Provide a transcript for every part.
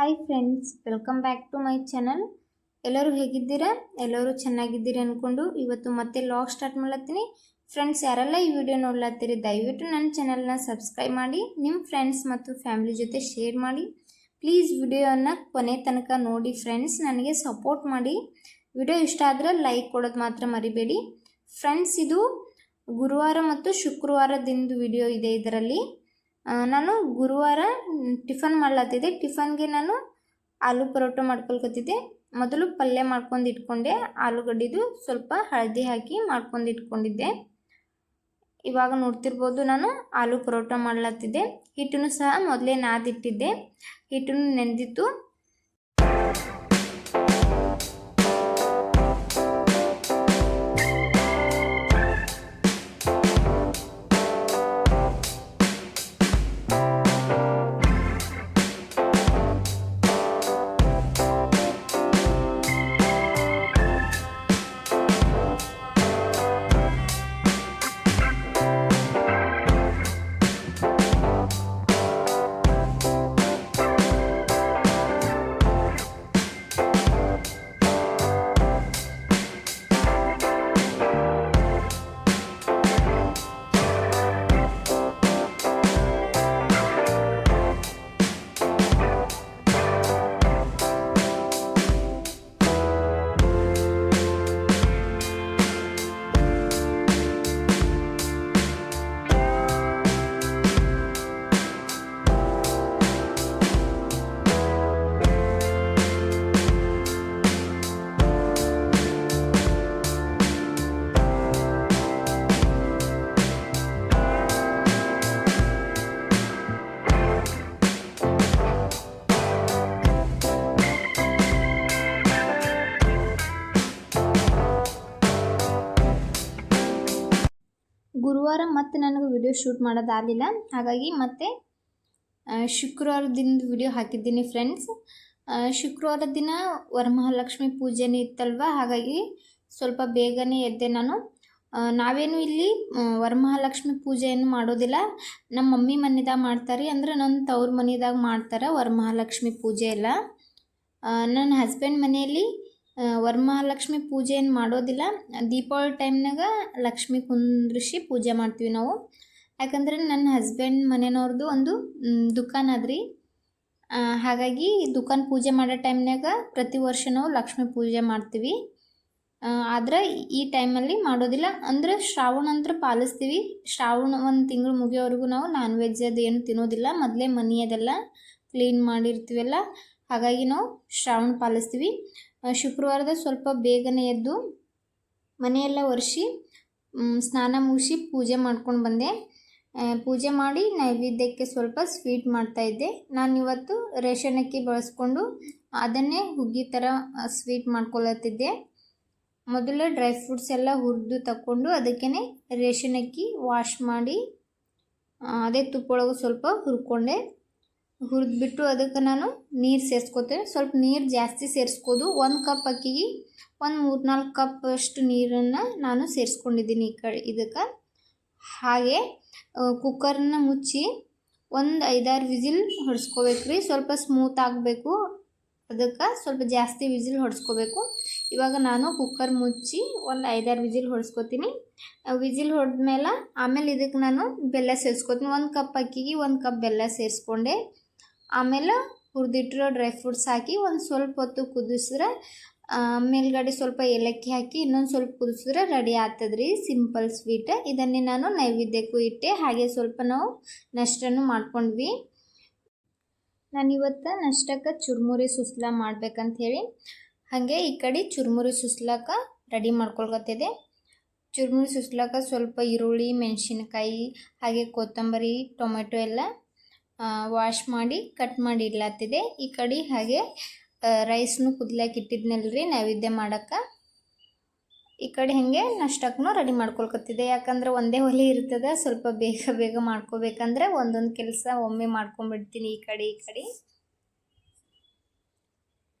Hi friends welcome back to my channel ಎಲ್ಲರೂ ಹೇಗಿದ್ದೀರಾ? ಎಲ್ಲರೂ ಚೆನ್ನಾಗಿದ್ದೀರಿ ಅಂದ್ಕೊಂಡು ಇವತ್ತು ಮತ್ತೆ ಲಾಗ್ ಸ್ಟಾರ್ಟ್ ಮಾಡ್ಲತ್ತೀನಿ. ಫ್ರೆಂಡ್ಸ್ ಯಾರೆಲ್ಲ ಈ ವಿಡಿಯೋ ನೋಡ್ಲತ್ತೀರಿ, ದಯವಿಟ್ಟು ನನ್ನ ಚಾನಲ್ನ ಸಬ್ಸ್ಕ್ರೈಬ್ ಮಾಡಿ ನಿಮ್ಮ ಫ್ರೆಂಡ್ಸ್ ಮತ್ತು ಫ್ಯಾಮಿಲಿ ಜೊತೆ ಶೇರ್ ಮಾಡಿ. ಪ್ಲೀಸ್ ವಿಡಿಯೋನ ಕೊನೆ ತನಕ ನೋಡಿ ಫ್ರೆಂಡ್ಸ್ ನನಗೆ ಸಪೋರ್ಟ್ ಮಾಡಿ. ವಿಡಿಯೋ ಇಷ್ಟ ಆದರೆ ಲೈಕ್ ಕೊಡೋದು ಮಾತ್ರ ಮರಿಬೇಡಿ. ಫ್ರೆಂಡ್ಸ್ ಇದು ಗುರುವಾರ ಮತ್ತು ಶುಕ್ರವಾರದಿಂದ ವಿಡಿಯೋ ಇದೆ ಇದರಲ್ಲಿ. ನಾನು ಗುರುವಾರ ಟಿಫನ್ ಮಾಡ್ಲತ್ತಿದ್ದೆ ಟಿಫನ್ಗೆ ನಾನು ಆಲೂ ಪರೋಟ ಮಾಡ್ಕೊಳ್ಕತ್ತಿದ್ದೆ ಮೊದಲು ಪಲ್ಯ ಮಾಡ್ಕೊಂಡು ಇಟ್ಕೊಂಡೆ ಆಲೂಗಡ್ಡಿದು ಸ್ವಲ್ಪ ಹಳದಿ ಹಾಕಿ ಮಾಡ್ಕೊಂಡು ಇಟ್ಕೊಂಡಿದ್ದೆ ಇವಾಗ ನೋಡ್ತಿರ್ಬೋದು ನಾನು ಆಲೂ ಪರೋಟ ಮಾಡ್ಲತ್ತಿದ್ದೆ ಹಿಟ್ಟನ್ನು ಸಹ ಮೊದಲೇ ನಾದಿಟ್ಟಿದ್ದೆ. ಹಿಟ್ಟನ್ನು ನೆನೆದಿತ್ತು ಗುರುವಾರ ಮತ್ತೆ ನನಗೆ ವಿಡಿಯೋ ಶೂಟ್ ಮಾಡೋದಾಗಲಿಲ್ಲ. ಹಾಗಾಗಿ ಮತ್ತೆ ಶುಕ್ರವಾರ ಶುಕ್ರವಾರದಿಂದ ವಿಡಿಯೋ ಹಾಕಿದ್ದೀನಿ ಫ್ರೆಂಡ್ಸ್ ಶುಕ್ರವಾರ ದಿನ ವರಮಹಾಲಕ್ಷ್ಮಿ ಪೂಜೆನೇ ಇತ್ತಲ್ವ? ಹಾಗಾಗಿ ಸ್ವಲ್ಪ ಬೇಗನೆ ಎದ್ದೆ ನಾನು. ನಾವೇನು ಇಲ್ಲಿ ವರಮಹಾಲಕ್ಷ್ಮಿ ಪೂಜೆಯನ್ನು ಮಾಡೋದಿಲ್ಲ. ನಮ್ಮ ಮಮ್ಮಿ ಮನೆದಾಗ ಮಾಡ್ತಾರೆ, ಅಂದ್ರೆ ನನ್ನ ತವ್ರ ಮನೆದಾಗ ಮಾಡ್ತಾರೆ ವರಮಹಾಲಕ್ಷ್ಮಿ ಪೂಜೆ ಎಲ್ಲ. ನನ್ನ ಹಸ್ಬೆಂಡ್ ಮನೆಯಲ್ಲಿ ವರಮಹಾಲಕ್ಷ್ಮಿ ಪೂಜೆ ಏನು ಮಾಡೋದಿಲ್ಲ. ದೀಪಾವಳಿ ಟೈಮ್ನಾಗ ಲಕ್ಷ್ಮಿ ಕುಂದ್ರಿಸಿ ಪೂಜೆ ಮಾಡ್ತೀವಿ ನಾವು. ಯಾಕಂದರೆ ನನ್ನ ಹಸ್ಬೆಂಡ್ ಮನೆಯವ್ರದ್ದು ಒಂದು ದುಕಾನ್ ಅದ್ರಿ. ಹಾಗಾಗಿ ದುಕಾನ್ ಪೂಜೆ ಮಾಡೋ ಟೈಮ್ನಾಗ ಪ್ರತಿ ವರ್ಷ ನಾವು ಲಕ್ಷ್ಮಿ ಪೂಜೆ ಮಾಡ್ತೀವಿ. ಆದ್ರೆ ಈ ಟೈಮಲ್ಲಿ ಮಾಡೋದಿಲ್ಲ. ಅಂದ್ರೆ ಶ್ರಾವಣ ಅಂತ ಪಾಲಿಸ್ತೀವಿ. ಶ್ರಾವಣ ಒಂದು ತಿಂಗಳು ಮುಗಿಯೋವರೆಗೂ ನಾವು ನಾನ್ ವೆಜ್ ಏನು ತಿನ್ನೋದಿಲ್ಲ. ಮೊದಲೇ ಮನೆ ಅದೆಲ್ಲ ಕ್ಲೀನ್ ಮಾಡಿರ್ತೀವಲ್ಲ. ಹಾಗಾಗಿ ನಾವು ಶ್ರಾವಣ ಪಾಲಿಸ್ತೀವಿ. ಶುಕ್ರವಾರದ ಸ್ವಲ್ಪ ಬೇಗನೆ ಎದ್ದು ಮನೆಯೆಲ್ಲ ಒರೆಸಿ ಸ್ನಾನ ಮುಗಿಸಿ ಪೂಜೆ ಮಾಡ್ಕೊಂಡು ಬಂದೆ. ಪೂಜೆ ಮಾಡಿ ನೈವೇದ್ಯಕ್ಕೆ ಸ್ವಲ್ಪ ಸ್ವೀಟ್ ಮಾಡ್ತಾಯಿದ್ದೆ ನಾನು ಇವತ್ತು ರೇಷನ್ ಅಕ್ಕಿ ಬಳಸ್ಕೊಂಡು ಅದನ್ನೇ ಹುಗ್ಗಿ ಥರ ಸ್ವೀಟ್ ಮಾಡ್ಕೊಳತ್ತಿದ್ದೆ. ಮೊದಲು ಡ್ರೈ ಫ್ರೂಟ್ಸ್ ಎಲ್ಲ ಹುರಿದು ತಕ್ಕೊಂಡು ಅದಕ್ಕೇ ರೇಷನ್ ಅಕ್ಕಿ ವಾಶ್ ಮಾಡಿ ಅದೇ ತುಪ್ಪೊಳಗೆ ಸ್ವಲ್ಪ ಹುರ್ಕೊಂಡೆ. ಹುರಿದ್ಬಿಟ್ಟು ಅದಕ್ಕೆ ನಾನು ನೀರು ಸೇರಿಸ್ಕೊತೇನೆ. ಸ್ವಲ್ಪ ನೀರು ಜಾಸ್ತಿ ಸೇರಿಸ್ಕೋದು. ಒಂದು ಕಪ್ ಅಕ್ಕಿಗೆ ಒಂದು ಮೂರು ನಾಲ್ಕು ಕಪ್ ಅಷ್ಟು ನೀರನ್ನು ನಾನು ಸೇರಿಸ್ಕೊಂಡಿದ್ದೀನಿ ಈ ಕಡೆ ಇದಕ್ಕೆ. ಹಾಗೆ ಕುಕ್ಕರನ್ನ ಮುಚ್ಚಿ ಒಂದು ಐದಾರು ವಿಸಿಲ್ ಹೊಡೆಸ್ಕೋಬೇಕು ರೀ ಸ್ವಲ್ಪ ಸ್ಮೂತ್ ಆಗಬೇಕು. ಅದಕ್ಕೆ ಸ್ವಲ್ಪ ಜಾಸ್ತಿ ವಿಸಿಲ್ ಹೊಡೆಸ್ಕೋಬೇಕು. ಇವಾಗ ನಾನು ಕುಕ್ಕರ್ ಮುಚ್ಚಿ ಒಂದು ಐದಾರು ವಿಸಿಲ್ ಹೊಡ್ಸ್ಕೊತೀನಿ. ವಿಸಿಲ್ ಹೊಡೆದ್ಮೇಲೆ ಆಮೇಲೆ ಇದಕ್ಕೆ ನಾನು ಬೆಲ್ಲ ಸೇರಿಸ್ಕೊತೀನಿ. ಒಂದು ಕಪ್ ಅಕ್ಕಿಗೆ ಒಂದು ಕಪ್ ಬೆಲ್ಲ ಸೇರಿಸ್ಕೊಂಡೆ. ಆಮೇಲೆ ಹುರಿದಿಟ್ಟಿರೋ ಡ್ರೈ ಫ್ರೂಟ್ಸ್ ಹಾಕಿ ಒಂದು ಸ್ವಲ್ಪ ಹೊತ್ತು ಕುದಿಸಿದ್ರೆ ಮೇಲ್ಗಡೆ ಸ್ವಲ್ಪ ಏಲಕ್ಕಿ ಹಾಕಿ ಇನ್ನೊಂದು ಸ್ವಲ್ಪ ಕುದಿಸಿದ್ರೆ ರೆಡಿ ಆಗ್ತದ್ರಿ. ಸಿಂಪಲ್ ಸ್ವೀಟ್ ಇದನ್ನೇ ನಾನು ನೈವೇದ್ಯಕ್ಕೂ ಇಟ್ಟೆ. ಹಾಗೆ ಸ್ವಲ್ಪ ನಾವು ನಷ್ಟನೂ ಮಾಡ್ಕೊಂಡ್ವಿ. ನಾನಿವತ್ತು ನಷ್ಟಕ್ಕೆ ಚುರುಮುರಿ ಸುಸ್ಲ ಮಾಡ್ಬೇಕಂತ ಹೇಳಿ, ಹಾಗೆ ಈ ಕಡೆ ಚುರುಮುರಿ ಸುಸ್ಲಾಕ ರೆಡಿ ಮಾಡ್ಕೊಳ್ಕತ್ತಿದೆ ಚುರುಮುರಿ ಸುಸ್ಲಾಕ ಸ್ವಲ್ಪ ಈರುಳ್ಳಿ, ಮೆಣಸಿನಕಾಯಿ, ಹಾಗೆ ಕೊತ್ತಂಬರಿ, ಟೊಮೆಟೊ ಎಲ್ಲ ವಾಶ್ ಮಾಡಿ ಕಟ್ ಮಾಡಿ ಇಡ್ಲತ್ತಿದೆ. ಈ ಕಡೆ ಹಾಗೆ ರೈಸ್ನು ಕುದ್ಲಾಕ ಇಟ್ಟಿದ್ನಲ್ರಿ, ನೈವೇದ್ಯ ಮಾಡಕ್ಕೆ. ಈ ಕಡೆ ಹಾಗೆ ನಷ್ಟಕ್ಕೂ ರೆಡಿ ಮಾಡ್ಕೊಳ್ಕತ್ತಿದೆ. ಯಾಕಂದ್ರೆ ಒಂದೇ ಒಲೆ ಇರ್ತದೆ, ಸ್ವಲ್ಪ ಬೇಗ ಬೇಗ ಮಾಡ್ಕೋಬೇಕಂದ್ರೆ ಒಂದೊಂದು ಕೆಲಸ ಒಮ್ಮೆ ಮಾಡ್ಕೊಂಡ್ಬಿಡ್ತೀನಿ ಈ ಕಡೆ ಈ ಕಡೆ.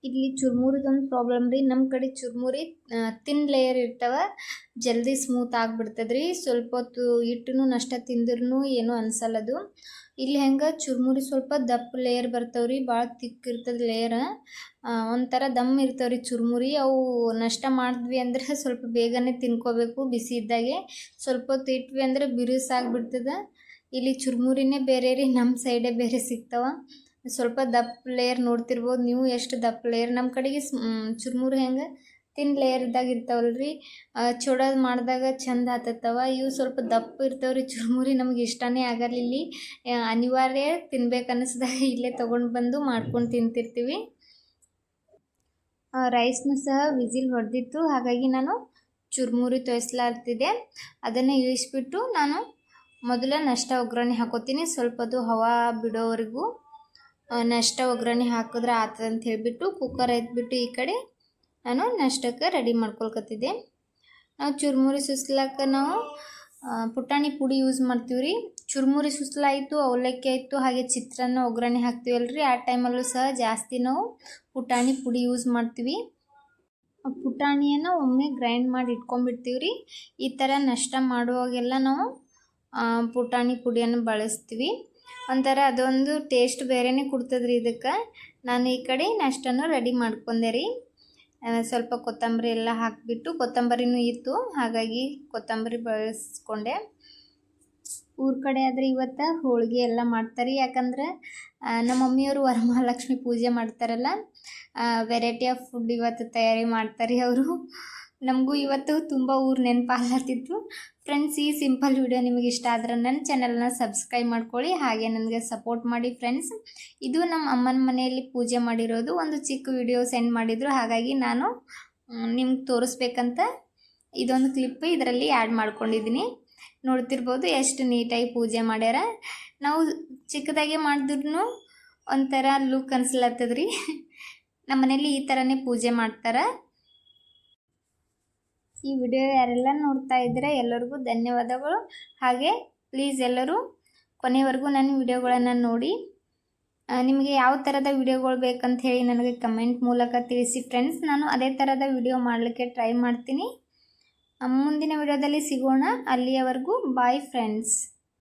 ಇಲ್ಲಿ ಚುರ್ಮುರಿದೊಂದು ಪ್ರಾಬ್ಲಮ್ ರೀ. ನಮ್ಮ ಕಡೆ ಚುರ್ಮುರಿ ತಿನ್ ಲೇಯರ್ ಇರ್ತವೆ. ಜಲ್ದಿ ಸ್ಮೂತ್ ಆಗಿಬಿಡ್ತದ್ರಿ. ಸ್ವಲ್ಪ ಹೊತ್ತು ಇಟ್ಟು ನಷ್ಟ ತಿಂದ್ರೂ ಏನೂ ಅನ್ಸಲ್ಲದು. ಇಲ್ಲಿ ಹೆಂಗೆ ಚುರ್ಮುರಿ ಸ್ವಲ್ಪ ದಪ್ಪ ಲೇಯರ್ ಬರ್ತಾವ್ರಿ ಭಾಳ ತಿಕ್ ಇರ್ತದೆ ಲೇಯರ್ ಒಂಥರ ದಮ್ ಇರ್ತಾವ್ರಿ ಚುರುಮುರಿ. ಅವು ನಷ್ಟ ಮಾಡಿದ್ವಿ ಅಂದ್ರೆ ಸ್ವಲ್ಪ ಬೇಗನೆ ತಿನ್ಕೋಬೇಕು ಬಿಸಿ ಇದ್ದಾಗೆ. ಸ್ವಲ್ಪ ಹೊತ್ತು ಇಟ್ವಿ ಅಂದ್ರೆ ಬಿರುಸಾಗ್ಬಿಡ್ತದೆ ಇಲ್ಲಿ ಚುರ್ಮುರಿನೇ ಬೇರೆ ರೀ ನಮ್ಮ ಸೈಡೇ ಬೇರೆ ಸಿಗ್ತಾವ. ಸ್ವಲ್ಪ ದಪ್ಪ ಲೇಯರ್ ನೋಡ್ತಿರ್ಬೋದು ನೀವು, ಎಷ್ಟು ದಪ್ಪ ಲೇಯರ್ ನಮ್ಮ ಕಡೆಗೆ ಚುರ್ಮುರಿ ಹೆಂಗೆ ತಿನ್ ಲೇಯರ್ ಇದ್ದಾಗ ಇರ್ತಾವಲ್ರಿ ಚೂಡೋದು ಮಾಡಿದಾಗ ಚಂದ ಹತ್ತತ್ತವ ಇವು ಸ್ವಲ್ಪ ದಪ್ಪ ಇರ್ತಾವ್ರಿ, ಚುರುಮುರಿ ನಮ್ಗೆ ಇಷ್ಟನೇ ಆಗಲ್ಲ ಇಲ್ಲಿ ಅನಿವಾರ್ಯ ತಿನ್ಬೇಕು ಅನ್ನಿಸ್ದಾಗ ಇಲ್ಲೇ ತೊಗೊಂಡು ಬಂದು ಮಾಡ್ಕೊಂಡು ತಿಂತಿರ್ತೀವಿ. ರೈಸ್ನು ಸಹ ವಿಸಿಲ್ ಹೊಡೆದಿತ್ತು. ಹಾಗಾಗಿ ನಾನು ಚುರುಮುರಿ ತೋರಿಸ್ಲಾರ್ತಿದ್ದೆ ಅದನ್ನು ಇಳಿಸ್ಬಿಟ್ಟು ನಾನು ಮೊದಲ ನಷ್ಟ ಒಗ್ಗರಣೆ ಹಾಕೋತೀನಿ. ಸ್ವಲ್ಪ ಅದು ಹವಾ ಬಿಡೋವರೆಗೂ ನಷ್ಟ ಒಗ್ಗರಣೆ ಹಾಕಿದ್ರೆ ಆತದಂತ ಹೇಳಿಬಿಟ್ಟು ಕುಕ್ಕರ್ ಎತ್ಬಿಟ್ಟು ಈ ಕಡೆ ನಾನು ನಷ್ಟಕ್ಕೆ ರೆಡಿ ಮಾಡ್ಕೊಳ್ಕತ್ತಿದ್ದೆ. ನಾವು ಚುರುಮುರಿ ಸುಸ್ಲಾಕ ನಾವು ಪುಟಾಣಿ ಪುಡಿ ಯೂಸ್ ಮಾಡ್ತೀವಿ ರೀ ಸುಸ್ಲ ಸುಸ್ಲಾಯಿತು, ಅವಲಕ್ಕಿ ಆಯಿತು, ಹಾಗೆ ಚಿತ್ರಾನ್ನ, ಒಗ್ಗರಣೆ ಹಾಕ್ತೀವಲ್ರಿ. ಆ ಟೈಮಲ್ಲೂ ಸಹ ಜಾಸ್ತಿ ನಾವು ಪುಟಾಣಿ ಪುಡಿ ಯೂಸ್ ಮಾಡ್ತೀವಿ. ಪುಟಾಣಿಯನ್ನು ಒಮ್ಮೆ ಗ್ರೈಂಡ್ ಮಾಡಿ ಇಟ್ಕೊಂಡ್ಬಿಡ್ತೀವಿ ರೀ ಈ ಥರ ನಷ್ಟ ಮಾಡುವಾಗೆಲ್ಲ ನಾವು ಪುಟಾಣಿ ಪುಡಿಯನ್ನು ಬಳಸ್ತೀವಿ. ಒಂಥರ ಅದೊಂದು ಟೇಸ್ಟ್ ಬೇರೆನೇ ಕೊಡ್ತದ್ರಿ ಇದಕ್ಕೆ. ನಾನು ಈ ಕಡೆ ನಷ್ಟನೂ ರೆಡಿ ಮಾಡ್ಕೊಂಡೆ ರೀ. ಸ್ವಲ್ಪ ಕೊತ್ತಂಬರಿ ಎಲ್ಲ ಹಾಕಿಬಿಟ್ಟು ಕೊತ್ತಂಬರಿನೂ ಇತ್ತು. ಹಾಗಾಗಿ ಕೊತ್ತಂಬರಿ ಬಳಸ್ಕೊಂಡೆ. ಊರ ಕಡೆ ಆದರೆ ಇವತ್ತು ಹೋಳಿಗೆ ಎಲ್ಲ ಮಾಡ್ತಾರೆ. ಯಾಕಂದ್ರೆ ನಮ್ಮ ಮಮ್ಮಿಯವರು ವರಮಹಾಲಕ್ಷ್ಮಿ ಪೂಜೆ ಮಾಡ್ತಾರಲ್ಲ ವೆರೈಟಿ ಆಫ್ ಫುಡ್ ಇವತ್ತು ತಯಾರಿ ಮಾಡ್ತಾರೆ ಅವರು. ನಮಗೂ ಇವತ್ತು ತುಂಬ ಊರು ನೆನಪಾಗ್ಲತ್ತಿತ್ತು. ಫ್ರೆಂಡ್ಸ್ ಈ ಸಿಂಪಲ್ ವಿಡಿಯೋ ನಿಮಗೆ ಇಷ್ಟ ಆದ್ರೆ ನನ್ನ ಚಾನಲ್ನ ಸಬ್ಸ್ಕ್ರೈಬ್ ಮಾಡ್ಕೊಳ್ಳಿ. ಹಾಗೆ ನನಗೆ ಸಪೋರ್ಟ್ ಮಾಡಿ ಫ್ರೆಂಡ್ಸ್ ಇದು ನಮ್ಮ ಅಮ್ಮನ ಮನೆಯಲ್ಲಿ ಪೂಜೆ ಮಾಡಿರೋದು. ಒಂದು ಚಿಕ್ಕ ವಿಡಿಯೋ ಸೆಂಡ್ ಮಾಡಿದರು. ಹಾಗಾಗಿ ನಾನು ನಿಮ್ಗೆ ತೋರಿಸ್ಬೇಕಂತ ಇದೊಂದು ಕ್ಲಿಪ್ ಇದರಲ್ಲಿ ಆ್ಯಡ್ ಮಾಡ್ಕೊಂಡಿದ್ದೀನಿ. ನೋಡ್ತಿರ್ಬೋದು ಎಷ್ಟು ನೀಟಾಗಿ ಪೂಜೆ ಮಾಡ್ಯಾರ. ನಾವು ಚಿಕ್ಕದಾಗೆ ಮಾಡಿದ್ರು ಒಂಥರ ಲುಕ್ ಅನ್ಸ್ಲತ್ತದ್ರಿ. ನಮ್ಮ ಮನೇಲಿ ಈ ಥರನೇ ಪೂಜೆ ಮಾಡ್ತಾರೆ. ಈ ವಿಡಿಯೋ ಯಾರೆಲ್ಲ ನೋಡ್ತಾ ಇದ್ದೀರಾ, ಎಲ್ಲರಿಗೂ ಧನ್ಯವಾದಗಳು. ಹಾಗೆ ಪ್ಲೀಸ್ ಎಲ್ಲರೂ ಕೊನೆವರೆಗೂ ನನ್ನ ವಿಡಿಯೋಗಳನ್ನು ನೋಡಿ. ನಿಮಗೆ ಯಾವ ಥರದ ವಿಡಿಯೋಗಳು ಬೇಕಂತ ಹೇಳಿ ನನಗೆ ಕಮೆಂಟ್ ಮೂಲಕ ತಿಳಿಸಿ ಫ್ರೆಂಡ್ಸ್ ನಾನು ಅದೇ ಥರದ ವಿಡಿಯೋ ಮಾಡಲಿಕ್ಕೆ ಟ್ರೈ ಮಾಡ್ತೀನಿ. ಮುಂದಿನ ವಿಡಿಯೋದಲ್ಲಿ ಸಿಗೋಣ. ಅಲ್ಲಿಯವರೆಗೂ ಬಾಯ್ ಫ್ರೆಂಡ್ಸ್